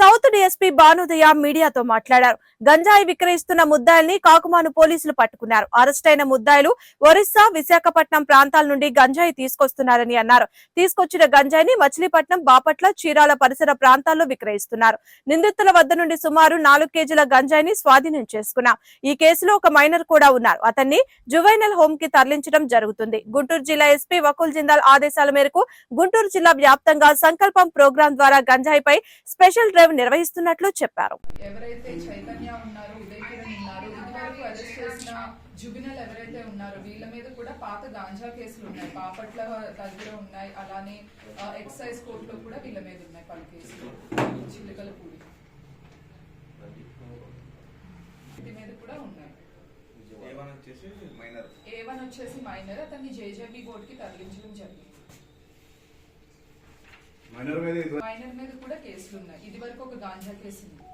భానుదయ మీడియాతో మాట్లాడారు. గంజాయి విక్రయిస్తున్న ముద్దాయిల్ని కాకుమాను పోలీసులు పట్టుకున్నారు. అరెస్ట్ అయిన ముద్దాయిలు ఒరిస్సా విశాఖపట్నం ప్రాంతాల నుండి గంజాయి తీసుకొస్తున్నారని అన్నారు. తీసుకొచ్చిన గంజాయిని మచిలీపట్నం బాపట్ల చీరాల పరిసర ప్రాంతాల్లో విక్రయిస్తున్నారు. నిందితుల వద్ద నుండి సుమారు నాలుగు కేజీల గంజాయిని స్వాధీనం చేసుకున్నాం. ఈ కేసులో ఒక మైనర్ కూడా ఉన్నారు. అతన్ని జువైనల్ హోమ్కి తరలించడం జరుగుతుంది. గుంటూరు జిల్లా ఎస్పీ వకుల్ జిందాల్ ఆదేశాల మేరకు గుంటూరు జిల్లా వ్యాప్తంగా సంకల్పం ప్రోగ్రాం ద్వారా గంజాయిపై స్పెషల్ డ్రైవ్ నిర్వహిస్తున్నట్లు చెప్పారు. ఎవరైతే చైతన్య ఉన్నారు ఉదయ్ కిరణ్ ఉన్నారు ఇదివరకు అరెస్ట్ చేసిన జుబినల్ ఎవరైతే ఉన్నారో వీళ్ళ మీద కూడా పాత గాంజా కేసులు ఉన్నాయి. బాపట్ల దగ్గర ఉన్నాయి. అలానే ఎక్సైజ్ కోర్టులో కూడా వీళ్ళ మీద ఉన్నాయి పలు కేసులు. చిలుకలపూడి వీటి మీద కూడా ఉన్నాయి. ఏమని వచ్చేసి మైనర్. ఏ వన్ వచ్చేసి మైనర్. అతన్ని జేజేబీ బోర్డుకి తరలించడం జరిగింది. మైనర్ మీద కూడా కేసులు ఉన్నాయి ఇది వరకు ఒక గాంజా కేసు ఉంది